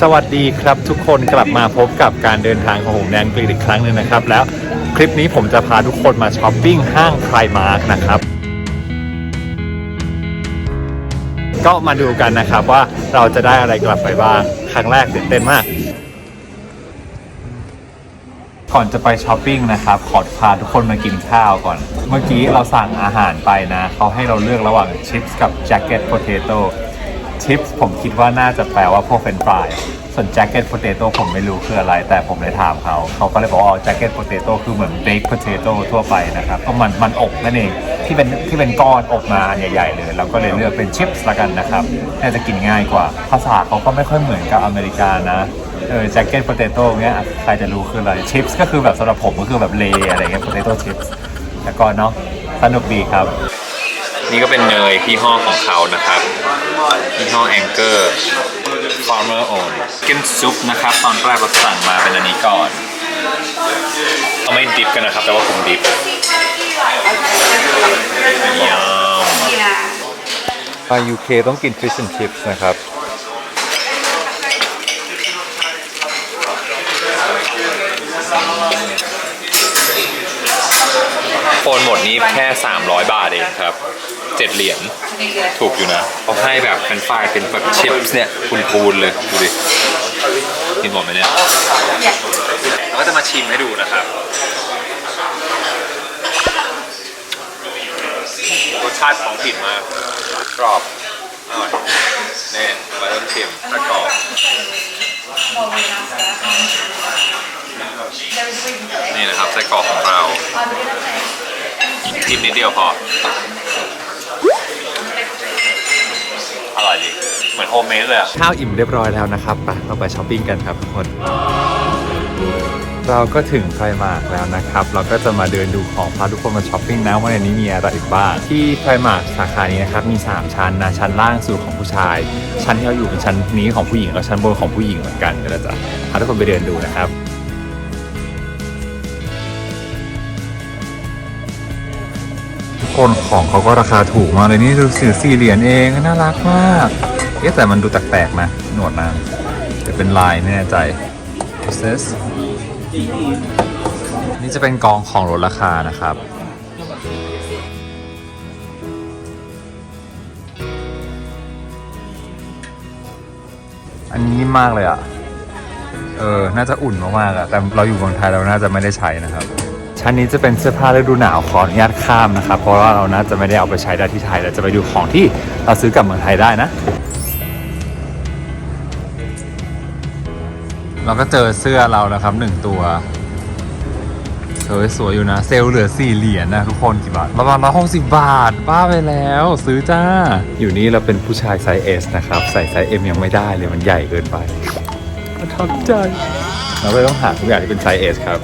สวัสดีครับทุกคนกลับมาพบกับการเดินทางของผมแดงกรีอีกครั้งหนึ่งนะครับ แล้วคลิปนี้ผมจะพาทุกคนมาช้อปปิ้งห้างไพรมาร์กนะครับ ก็มาดูกันนะครับว่าเราจะได้อะไรกลับไปบ้าง ครั้งแรกตื่นเต้นมาก ก่อนจะไปช้อปปิ้งนะครับ ขอพาทุกคนมากินข้าวก่อน เมื่อกี้เราสั่งอาหารไปนะ เขาให้เราเลือกระหว่างชิปส์กับแจ็คเก็ตโพเตโต ชิปส์ผมคิดว่าน่าจะแปลว่าพวกเฟรนฟรายส่วนแจ็คเก็ตโพเตโต้ผมไม่รู้คืออะไร แต่ผมเลยถามเขา เขาก็เลยบอกว่าแจ็คเก็ตโพเตโต้คือเหมือนเบคโพเตโต้ทั่วไปนะครับ ก็มันมันอบนั่นเองที่เป็นที่เป็นก้อนอบมาอันใหญ่ๆเลยเราก็เลยเลือกเป็นชิปส์ละกันนะครับน่าจะกินง่ายกว่า ภาษาเขาก็ไม่ค่อยเหมือนกับอเมริกานะเออแจ็คเก็ตโพเตโต้เงี้ยใครจะรู้คืออะไรชิปส์ก็คือแบบสำหรับผมก็คือแบบเลอะไรเงี้ยโพเตโต้ชิปส์แล้วก็เนาะสนุกดีครับ นี่ก็เป็นเนยยี่ห้อของเขานะครับยี่ห้อแองเกอร์ Farmer Own กินซุปนะครับ ตอนแรกเราสั่งมาเป็นอันนี้ก่อนเราไม่ดิฟกันนะครับ แต่ว่าผมดิฟยำไป UK ต้องกิน Fish and Chips นะครับโอนหมดนี้แค่ 300 บาทเองครับ 7เหรียญถูกอยู่นะเขาให้แบบเป็นไฟล์เป็นแบบชิปส์เนี่ยคุณพูนเลยดูดิกินหมดไหมเนี่ยเราก็จะมาชิมให้ดูนะครับรสชาติของถิ่นมากกรอบอร่อยนี่มาเริ่มชิมถ้กรอบนี่นะครับไส้กรอกของเราทิมนิดเดียวพอ อร่อยดี เหมือนโฮมเมดเลยอะข้าวอิ่มเรียบร้อยแล้วนะครับไปเราไปช้อปปิ้งกันครับทุกคน เราก็ถึงไพรมาร์กแล้วนะครับ เราก็จะมาเดินดูของพาทุกคนมาช้อปปิ้งนะว่าในนี้มีอะไรอีกบ้าง ที่ไพรมาร์กสาขานี้นะครับมี 3 ชั้นนะ ชั้นล่างสุดของผู้ชาย ชั้นที่เราอยู่เป็นชั้นนี้ของผู้หญิงแล้วชั้นบนของผู้หญิงเหมือนกันเดี๋ยวเราจะพาทุกคนไปเดินดูนะครับ คนของเขาก็ราคาถูกมากเลยนี่ดูสื่อสี่เหรียญเองน่ารักมากเอ๊ะแต่มันดูแปลกๆนะหนวดนางจะเป็นลายแน่ใจ What's is... นี่จะเป็นกองของลดราคานะครับอันนี้นิ่มมากเลยอะ เออ น่าจะอุ่นมากๆอะแต่เราอยู่เมืองไทยเราน่าจะไม่ได้ใช้นะครับ ชั้นนี้จะเป็นเสื้อผ้าฤดูหนาวขออนุญาตข้ามนะครับ เพราะว่าเราน่าจะไม่ได้เอาไปใช้ได้ที่ไทยเราจะไปดูของที่เราซื้อกลับเมืองไทยได้นะ เราก็เจอเสื้อเราแล้วครับหนึ่งตัวเฮ้ยสวยอยู่นะ เซลล์เหลือสี่เหรียญนะทุกคนกี่บาทประมาณร้อยหกสิบบาทบ้าไปแล้ว ซื้อจ้า อยู่นี่เราเป็นผู้ชายไซส์ S นะครับ ใส่ไซส์ M ยังไม่ได้เลยมันใหญ่เกินไปประทับใจ เราก็ต้องหาทุกอย่างที่เป็นไซส์ S ครับ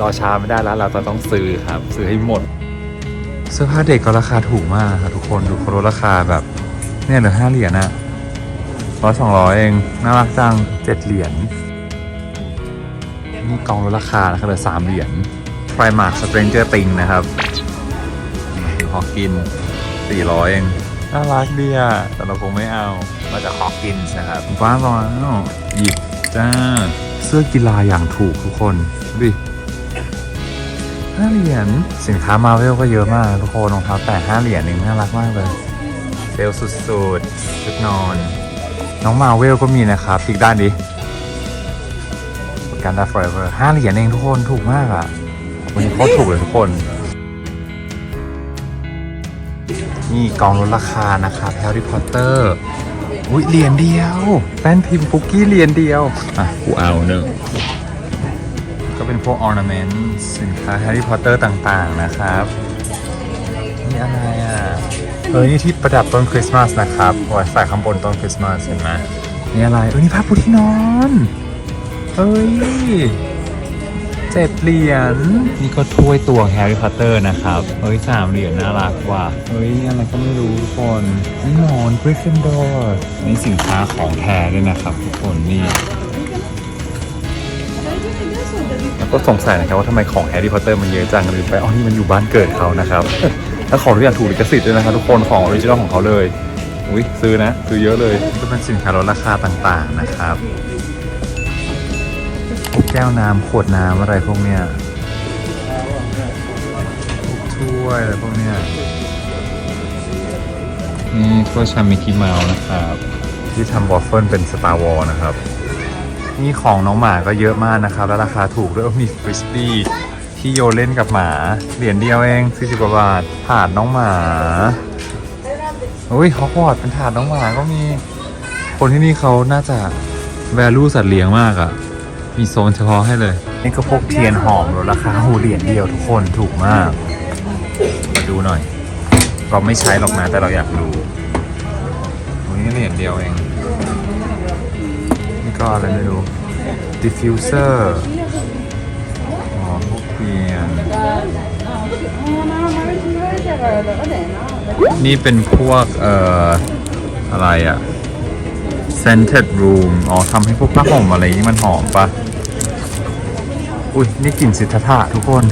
รอช้าไม่ได้แล้วเราจะต้องซื้อครับ ซื้อให้หมด เสื้อผ้าเด็กก็ราคาถูกมากครับทุกคนดูเขาลดราคาแบบเนี่ยเหลือห้าเหรียญอะร้อยสองร้อยเองน่ารักจังเจ็ดเหรียญนี่กองลดราคานะครับเหลือสามเหรียญไพรมาร์คสเตรนเจอร์ติงนะครับฮอกินสี่ร้อยเองน่ารักดีอะแต่เราคงไม่เอามาจากฮอกินนะครับบ้าราแล้วหยิบจ้าเสื้อกีฬาอย่างถูกทุกคนดูดิ ห้าเหรียญสินค้ามาเวลก็เยอะมากทุกคนรองเท้าแต่ห้าเหรียญเองน่ารักมากเลยเซลลสุดๆชุดนอน น้องมาเวลก็มีนะครับอีกด้านดิการดา forever ห้าเหรียญเองทุกคนถูกมากอะวันนี้โคตรถูกเลยทุกคนนี่กองลดราคานะครับแฮร์รี่พอตเตอร์อุ้ยเหรียญเดียวแป้นพิมพ์ปุกกี้เหรียญเดียวอะกูเอาเนอะก็ เป็นพวก ornament สินค้าแฮร์รี่พอตเตอร์ต่างๆนะครับ นี่อะไรอะเออนี่ที่ประดับต้นคริสต์มาสนะครับไว้ใส่ข้างบนต้นคริสต์มาสเห็นไหมนี่อะไรเออนี่ผ้าปูที่นอนเฮ้ยเจ็ดเหรียญนี่ก็ถ้วยตวงแฮร์รี่พอตเตอร์นะครับเฮ้ยสามเหรียญน่ารักว่ะเฮ้ยอะไรก็ไม่รู้ทุกคนนี่หมอนกริฟฟินดอร์นี่สินค้าของแท้ด้วยนะครับทุกคนนี่ แล้วก็สงสัยนะครับว่าทำไมของแฮร์รี่พอตเตอร์มันเยอะจังลืมไปอ๋อนี่มันอยู่บ้านเกิดเขานะครับ แล้วของทุกอย่างถูกลิขสิทธิ์ด้วยนะครับทุกคนของออริจินอลของเขาเลยอุ้ยซื้อนะ ซื้อเยอะเลยก็เป็นสินค้าลดราคาต่างๆนะครับพวกแก้วน้ำขวดน้ำอะไรพวกเนี้ยพวกถ้วยอะไรพวกเนี้ยนี่ก็ชามิกิเมาส์นะครับ ที่ทำวอฟเฟิลเป็นสตาร์วอลนะครับ นี่ของน้องหมาก็เยอะมากนะครับ และราคาถูกด้วยมีฟริสบี้ที่โยนเล่นกับหมา เหรียญเดียวเอง40กว่าบาทถาดน้องหมาอุ้ยฮอกวอตส์เป็นถาดน้องหมาก็มี คนที่นี่เขาน่าจะ value สัตว์เลี้ยงมากอะ่ะมีโซนเฉพาะให้เลย นี่ก็พวกเทียนหอมลดราคาหูเหรียญเดียวทุกคนถูกมาก มาดูหน่อย เราไม่ใช้หรอกนะแต่เราอยากดูโอ้ยนี่เหรียญเดียวเองนี่ ก็อะไรไม่รู้ diffuser อ๋อพวกเทียนนี่เป็นพวกเอ่ออะไรอะ scented room อ๋อทำให้พวกผ้าห่มอะไรนี้มันหอมปะอุ้ยนี่กลิ่นสิทธาทุกคน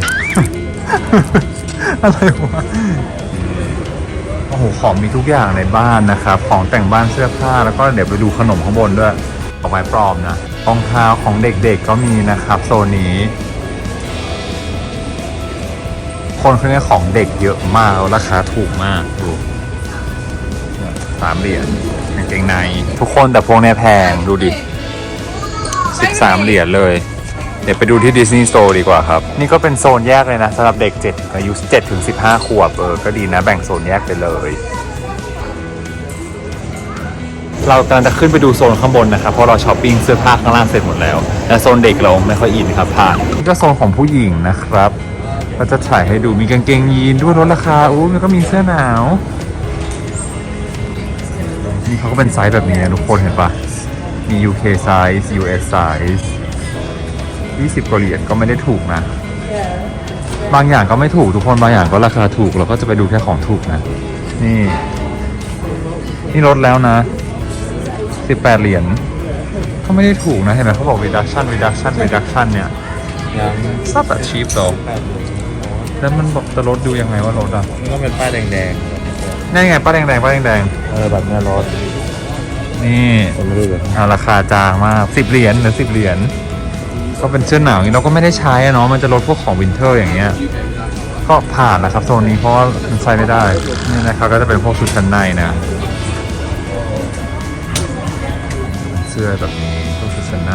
อะไรวะโอ้โห ของมีทุกอย่างในบ้านนะครับ ของแต่งบ้านเสื้อผ้าแล้วก็เดี๋ยวไปดูขนมข้างบนด้วย ดอกไม้ปลอมนะรองเท้าของเด็กๆก็มีนะครับ โซนนี้ คนเขาเนี่ยของเด็กเยอะมากแล้วราคาถูกมากดูสามเหรียญกางเกงใน ทุกคนแต่พวกเนี้ยแพงดูดิสิบสามเหรียญเลย เดี๋ยวไปดูที่ดิสนีย์สโตร์ดีกว่าครับ นี่ก็เป็นโซนแยกเลยนะสำหรับเด็ก 7 อายุ7ถึง15 ขวบเออก็ดีนะ แบ่งโซนแยกไปเลย เรากำลังจะขึ้นไปดูโซนข้างบนนะครับเพราะเราช้อปปิ้งเสื้อผ้าข้างล่างเสร็จหมดแล้วแต่โซนเด็กเราไม่ค่อยอินครับผ่านนี่ก็โซนของผู้หญิงนะครับก็จะถ่ายให้ดูมีกางเกงยีนด้วยลดราคาอู้แล้วก็มีเสื้อหนาวนี่เขาก็เป็นไซส์แบบนี้นะทุกคนเห็นปะมี UK size US size 20กว่าเหรียญก็ไม่ได้ถูกนะ บางอย่างก็ไม่ถูกทุกคนบางอย่างก็ราคาถูกเราก็จะไปดูแค่ของถูกนะ นี่ นี่ลดแล้วนะ 18เหรียญก็ไม่ได้ถูกนะ เห็นไหมเขาบอก reduction reduction reduction เนี่ย ยังซับแบบ cheap ต่อแล้วมันบอกจะลดดูยังไงว่าลดอะมันก็เป็นป้ายแดงนี่ไงป้าแดงแดงป้าแดงแดงๆ เออแบบเนี้ยรถนี่ ผมไม่รู้เลยเอาราคาจางมากสิบเหรียญหรือสิบเหรียญก็เป็นเสื้อหนาวอย่างนี้เราก็ไม่ได้ใช้อะเนาะมันจะลดพวกของวินเทอร์อย่างเงี้ย ก็ผ่านนะครับโซนนี้เพราะว่ามันใช้ไม่ได้นี่นะครับก็จะเป็นพวกชุดชั้นในนะ เสื้อแบบนี้พวกชุดชั้นใน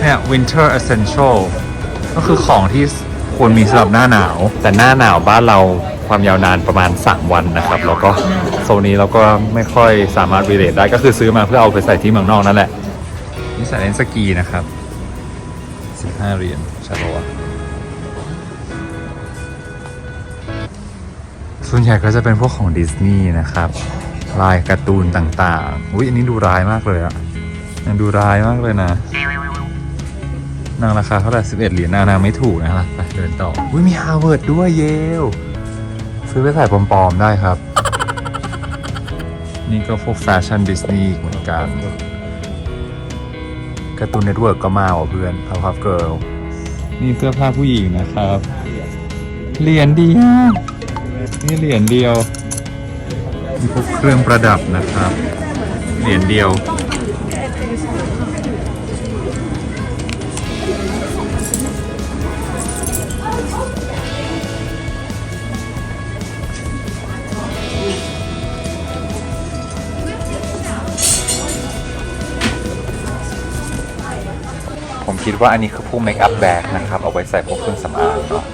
เนี่ย winter essential ก็คือของที่ควรมีสำหรับหน้าหนาว แต่หน้าหนาวบ้านเราความยาวนานประมาณ 3 วันนะครับ แล้วก็โซนนี้เราก็ไม่ค่อยสามารถรีเลทได้ก็คือซื้อมาเพื่อเอาไปใส่ที่เมืองนอกนั่นแหละนี่ใส่เล่นสกีนะครับ 15เหรียญชาโลส่วนใหญ่ก็จะเป็นพวกของดิสนีย์นะครับ ลายการ์ตูนต่างๆ อุ้ยอันนี้ดูร้ายมากเลยอะยังดูร้ายมากเลยนะ นางราคาเท่าไหร่11เหรียญนางนางไม่ถูกนะครับไปเดินต่อ อุ้ยมีฮาร์วาร์ดด้วยเยล ซื้อไปใส่ปลอม ๆ ได้ครับ นี่ก็พวกแฟชั่นดิสนีย์เหมือนกันการ์ตูนเน็ตเวิร์กก็มาว่ะเพื่อนพาวพับเกิลนี่เสื้อผ้าผู้หญิงนะครับ เหรียญเดียว นี่เหรียญเดียว มีพวกเครื่องประดับนะครับ เหรียญเดียว ผมคิดว่าอันนี้คือพวกเมคอัพแบกนะครับ เอาไว้ใส่พวกเครื่องสำอางเนาะ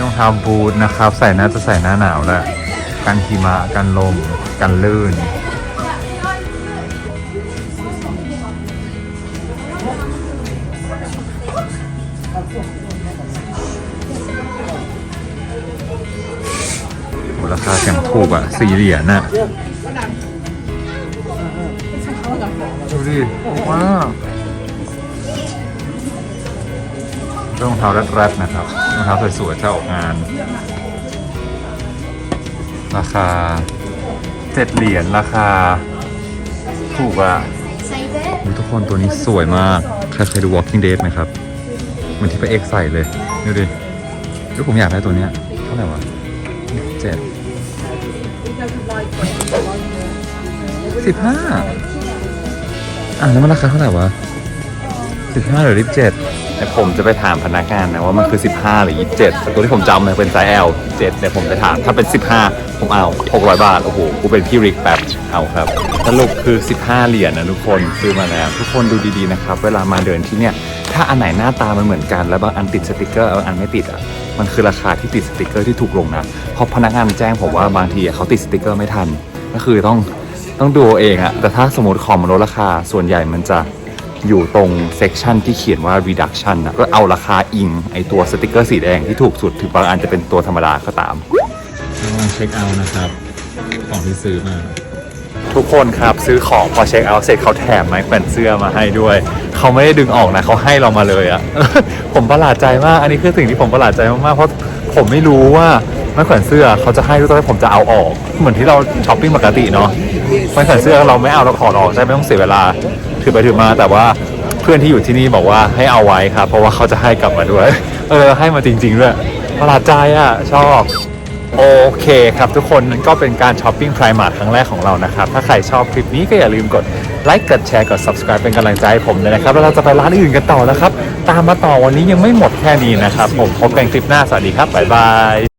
รองเท้าบูทนะครับ ใส่น่าจะใส่หน้าหนาวแหละกันหิมะกันลม กันลื่นโหราคาแข็งถูกอะสี่เหรียญน่ะ ดูดิว้าว รองเท้ารัดๆนะครับรองเท้าสวยๆถ้าออกงาน ราคาเจ็ดเหรียญราคา ถูกอะอุ๊ยทุกคนตัวนี้สวยมาก ใครเคยดู Walking Dead ไหมครับเหมือนที่พระเอกใส่เลย ดูดิดูแล้วผมอยากได้ตัวเนี้ยเท่าไหร่วะเจ็ดสิบห้าอะแล้วมันราคาเท่าไหร่วะสิบห้าหรือยี่สิบเจ็ด แต่ผมจะไปถามพนักงานนะว่ามันคือ 15 หรือ 27แต่ตัวที่ผมจำเนี่ยเป็นไซส์ L 7เดี๋ยผมไปถามถ้าเป็น 15 ผมเอา 600 บาท โอ้โห กูเป็นพี่ริกแบบเอาครับ สรุปคือ 15 เหรียญนะทุกคนซื้อมาแล้ว ทุกคนดูดีๆนะครับ เวลามาเดินที่เนี่ย ถ้าอันไหนหน้าตามันเหมือนกัน แล้วบางอันติดสติกเกอร์บางอันไม่ติดอะมันคือราคาที่ติดสติกเกอร์ที่ถูกลงนะเพราะพนักงานแจ้งผมว่าบางทีเขาติดสติกเกอร์ไม่ทัน ก็คือต้องต้องดูเอาเองอะแต่ถ้าสมมติของมันลดราคาส่วนใหญ่มันจะ อยู่ตรงเซกชันที่เขียนว่า reduction นะก็เอาราคาอิงไอตัวสติกเกอร์สีแดงที่ถูกสุดถึงบางอันจะเป็นตัวธรรมดาก็ตามลองเช็คเอาท์นะครับ ของที่ซื้อมา ทุกคนครับซื้อของพอเช็คเอาท์เสร็จเขาแถมไม้แขวนเสื้อมาให้ด้วย เขาไม่ได้ดึงออกนะเขาให้เรามาเลยอะ ผมประหลาดใจมาก อันนี้คือสิ่งที่ผมประหลาดใจมากๆเพราะผมไม่รู้ว่าไม้แขวนเสื้อเขาจะให้ด้วยตอนที่ผมจะเอาออก เหมือนที่เราช้อปปิ้งปกติเนาะไม้แขวนเสื้อเราไม่เอาเราถอดออกใช่ไม่ต้องเสียเวลา ถือไปถือมาแต่ว่าเพื่อนที่อยู่ที่นี่บอกว่าให้เอาไว้ครับเพราะว่าเขาจะให้กลับมาด้วย เออให้มาจริง ๆ ด้วยประหลาดใจอะชอบโอเคครับทุกคนนั่นก็เป็นการช้อปปิ้งไพรมาร์ทครั้งแรกของเรานะครับ ถ้าใครชอบคลิปนี้ก็อย่าลืมกดไลค์กดแชร์กด subscribe เป็นกำลังใจให้ผมเลยนะครับ แล้วเราจะไปร้านอื่นกันต่อนะครับ ตามมาต่อวันนี้ยังไม่หมดแค่นี้นะครับ ผมพบกันคลิปหน้า สวัสดีครับ บ๊ายบาย